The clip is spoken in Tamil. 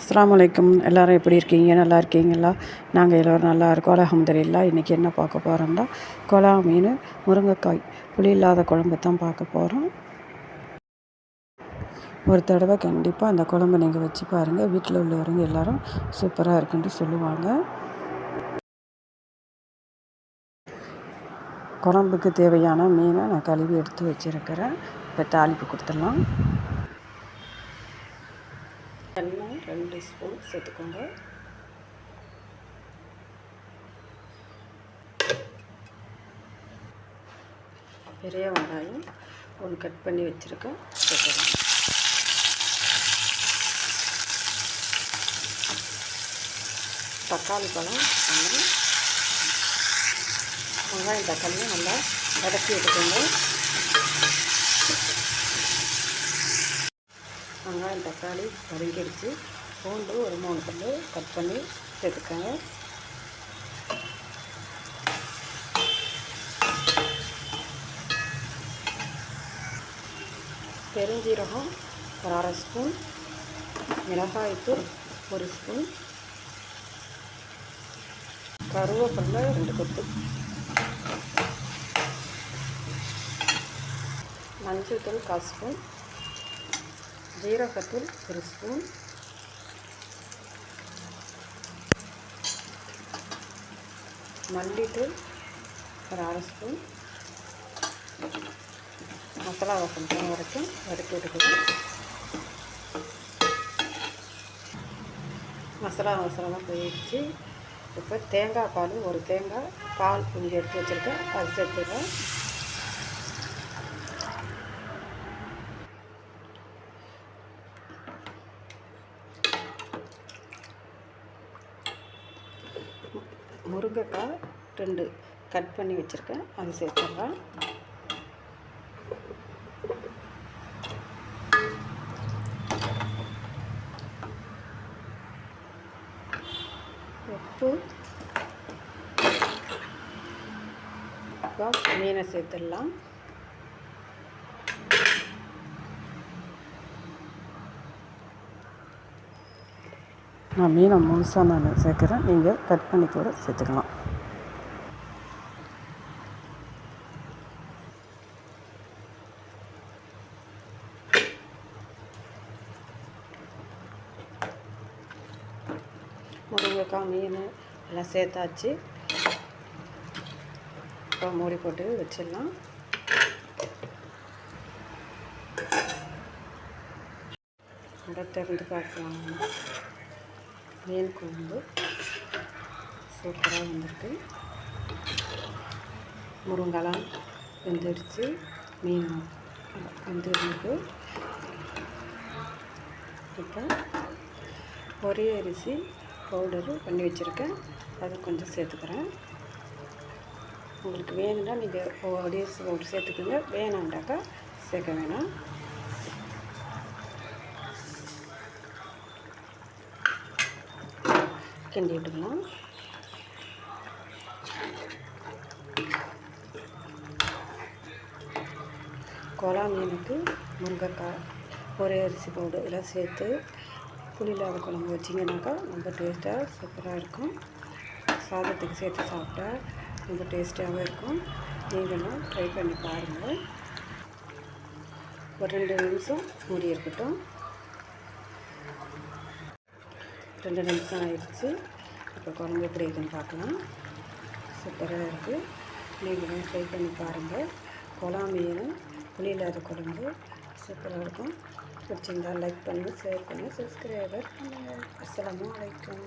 அஸ்லாம் வலைக்கம் எல்லோரும் எப்படி இருக்கீங்க? நல்லா இருக்கீங்களா? நாங்கள் எல்லோரும் நல்லா இருக்கோம். அலமதுல்லா இன்றைக்கி என்ன பார்க்க போகிறோம்னா கொலா மீன் முருங்கைக்காய். புளி இல்லாத குழம்பு தான் பார்க்க போகிறோம் ஒரு தடவை கண்டிப்பாக அந்த குழம்பு நீங்கள் வச்சு பாருங்கள் வீட்டில் உள்ளவங்க எல்லோரும் சூப்பராக இருக்குன்ட்டு சொல்லுவாங்க. குழம்புக்கு தேவையான மீனை நான் கழுவி எடுத்து வச்சுருக்கிறேன். இப்போ தாளிப்பு கொடுத்துடலாம். எண்ணெய் ரெண்டு ஸ்பூன் சேர்த்துக்கோங்க. பெரிய வெங்காயம் ஒன்று கட் பண்ணி வச்சுருக்கேன். சேர்த்துக்கலாம். தக்காளி பழம் நல்லா வெங்காயம் தக்காளியும் நல்லா வதக்கி எடுத்துக்கோங்க. வெங்காயம் தக்காளி வதங்கிடுச்சு பூண்டு ஒரு மூணு பல்லு கட் பண்ணி சேர்த்துக்கோங்க. பெருஞ்சீரகம் ஒரு அரை ஸ்பூன். மிளகாய்த்தூள் ஒரு ஸ்பூன். கருவேப்பிலை ரெண்டு கொத்து. மஞ்சள் தூள் கால் ஸ்பூன். ஜீரகத்தூள் ஒரு ஸ்பூன். மல்லித்தூள் ஒரு அரை ஸ்பூன். மசாலா வசம் போன வரைக்கும் வதக்கி விட்டுக்கலாம் மசாலா மசாலாலாம் போயிடுச்சு. இப்போ தேங்காய் பால் ஒரு தேங்காய் பால் கொஞ்சம் எடுத்து வச்சுருக்கேன். அது சேர்த்துக்கிறேன் முருங்கைக்காய் ரெண்டு கட் பண்ணி வச்சுருக்கேன். அது சேர்த்துடலாம். உப்பு. மீனை சேர்த்துடலாம். நான் மீனை முழுசாக நான் சேர்க்குறேன். நீங்கள் கட் பண்ணி கூட சேர்த்துக்கலாம். முருங்கைக்காய் மீன் எல்லாம் சேர்த்தாச்சு. இப்போ மூடி போட்டு வச்சிடலாம். திறந்து பார்க்கலாம். வேல் குழம்பு. சூப்பராக வந்திருக்கு. முருங்கெல்லாம் வெந்துடுச்சு மீன் வெந்துருக்கு இப்போ ஒரே அரிசி பவுடரு பண்ணி வச்சுருக்கேன். அதை கொஞ்சம் சேர்த்துக்கிறேன். உங்களுக்கு வேணும்னா நீங்கள் ஒரே அரிசி பவுடர் சேர்த்துக்கோங்க. வேணாண்டாக்கா சேர்க்க வேணாம். கிண்டி விட்டுக்கலாம். கோலா மீனுக்கு முருங்கைக்காய் ஒரே அரிசி பவுடர் இதெல்லாம் சேர்த்து புளி இல்லாத குழம்பு வச்சிங்கனாக்கா ரொம்ப டேஸ்ட்டாக சூப்பராக இருக்கும். சாதத்துக்கு சேர்த்து சாப்பிட்டா ரொம்ப டேஸ்ட்டாகவும் இருக்கும். நீங்களும் ட்ரை பண்ணி பாருங்கள் ஒரு ரெண்டு நிமிஷம் மூடி இருக்கட்டும். ரெண்டு நிமிஷம் ஆயிடுச்சு. இப்போ குழம்பு எப்படி இருக்குன்னு பார்க்கலாம். சூப்பராக இருக்குது நீங்களும் ட்ரை பண்ணி பாருங்கள் குழா மீன் புளி இல்லாத குழம்பு. சூப்பராக இருக்கும். பிடிச்சிருந்தா லைக் பண்ணுங்கள் ஷேர் பண்ணுங்கள் சப்ஸ்கிரைபர் பண்ணுங்கள் அஸ்லாம் வலைக்கம்